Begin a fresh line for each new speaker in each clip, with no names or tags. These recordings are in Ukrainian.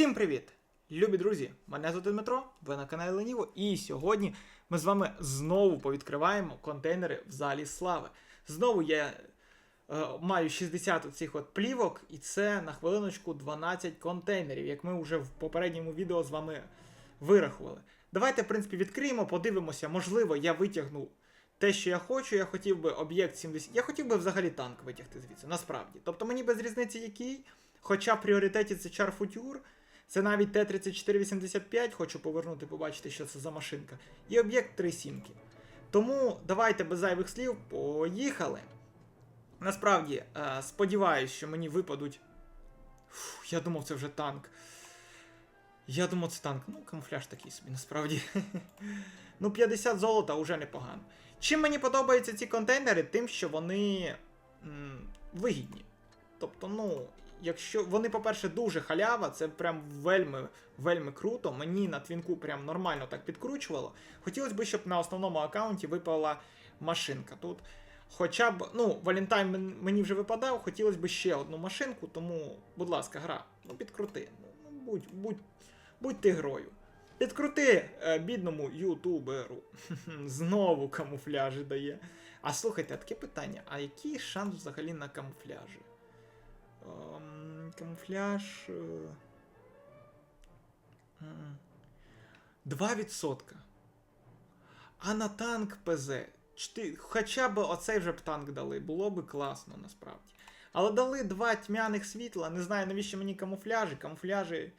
Всім привіт! Любі друзі! Мене звати Дмитро, ви на каналі Леніво, і сьогодні ми з вами знову повідкриваємо контейнери в залі слави. Знову я е, маю 60 оцих от плівок, і це на хвилиночку 12 контейнерів, як ми вже в попередньому відео з вами вирахували. Давайте, в принципі, відкриємо, подивимося, можливо, я витягну те, що я хочу. Я хотів би об'єкт 70. Я хотів би взагалі танк витягти звідси, насправді. Тобто мені без різниці який. Хоча в пріоритеті це Char Future, це навіть Т-3485, хочу повернути, побачити, що це за машинка. І об'єкт 3 сімки. Тому давайте без зайвих слів, поїхали. Насправді, е, сподіваюсь, що мені випадуть. Я думав, це вже танк. Я думав, це танк. Ну, камуфляж такий собі, насправді. ну, 50 золота вже непогано. Чим мені подобаються ці контейнери? Тим, що вони м, вигідні. Тобто, ну, якщо вони, по-перше, дуже халява, це прям вельми, вельми круто. Мені на твінку прям нормально так підкручувало. Хотілося б, щоб на основному аккаунті випала машинка. Тут хоча б, ну, Валентайн мені вже випадав, хотілося б ще одну машинку, тому, будь ласка, гра, ну підкрути. Ну, будь, будь, будь ти грою. Підкрути е, бідному ютуберу. Знову камуфляжі дає. А слухайте, таке питання: а який шанс взагалі на камуфляжі? Камуфляж. е, 2%. А на танк ПЗ. Хоча б оцей вже б танк дали, було би класно насправді. Але дали два тьмяних світла. Не знаю, навіщо мені камуфляжі. Камуфляжі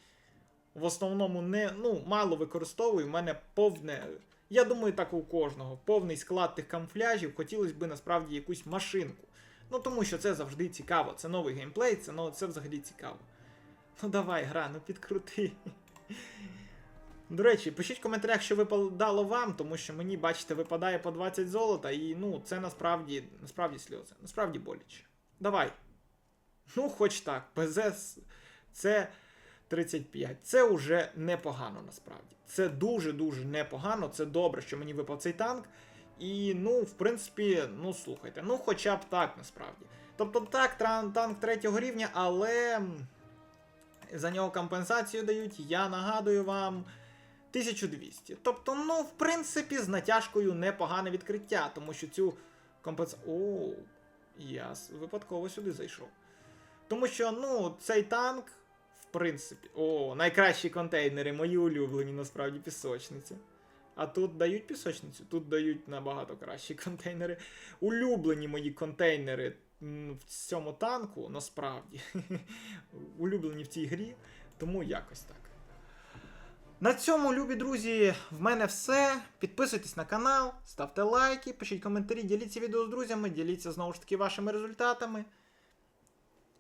в основному не, ну, мало використовую. У мене повне. Я думаю, так у кожного. Повний склад тих камуфляжів. Хотілося б насправді якусь машинку. Ну тому що це завжди цікаво. Це новий геймплей, це, ну, це взагалі цікаво. Ну давай, гра, ну підкрути. До речі, пишіть в коментарях, що випадало вам, тому що мені, бачите, випадає по 20 золота, і ну, це насправді, насправді сльози. Насправді боляче. Давай. Ну, хоч так. ПЗ це 35. Це вже непогано насправді. Це дуже-дуже непогано. Це добре, що мені випав цей танк. І, ну, в принципі, ну слухайте, ну хоча б так насправді. Тобто так, танк третього рівня, але за нього компенсацію дають, я нагадую вам. 1200. Тобто, ну, в принципі, з натяжкою непогане відкриття, тому що цю компенсацію. О, я випадково сюди зайшов. Тому що, ну, цей танк, в принципі, о, найкращі контейнери, мої улюблені, насправді, пісочниці. А тут дають пісочницю, тут дають набагато кращі контейнери. Улюблені мої контейнери в цьому танку, насправді. Улюблені в цій грі, тому якось так. На цьому, любі друзі, в мене все. Підписуйтесь на канал, ставте лайки, пишіть коментарі, діліться відео з друзями, діліться знову ж таки вашими результатами.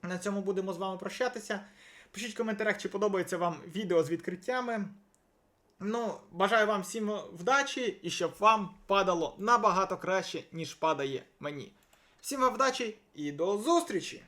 На цьому будемо з вами прощатися. Пишіть в коментарях, чи подобається вам відео з відкриттями. Ну, бажаю вам всім вдачі і щоб вам падало набагато краще, ніж падає мені. Всім вам вдачі і до зустрічі!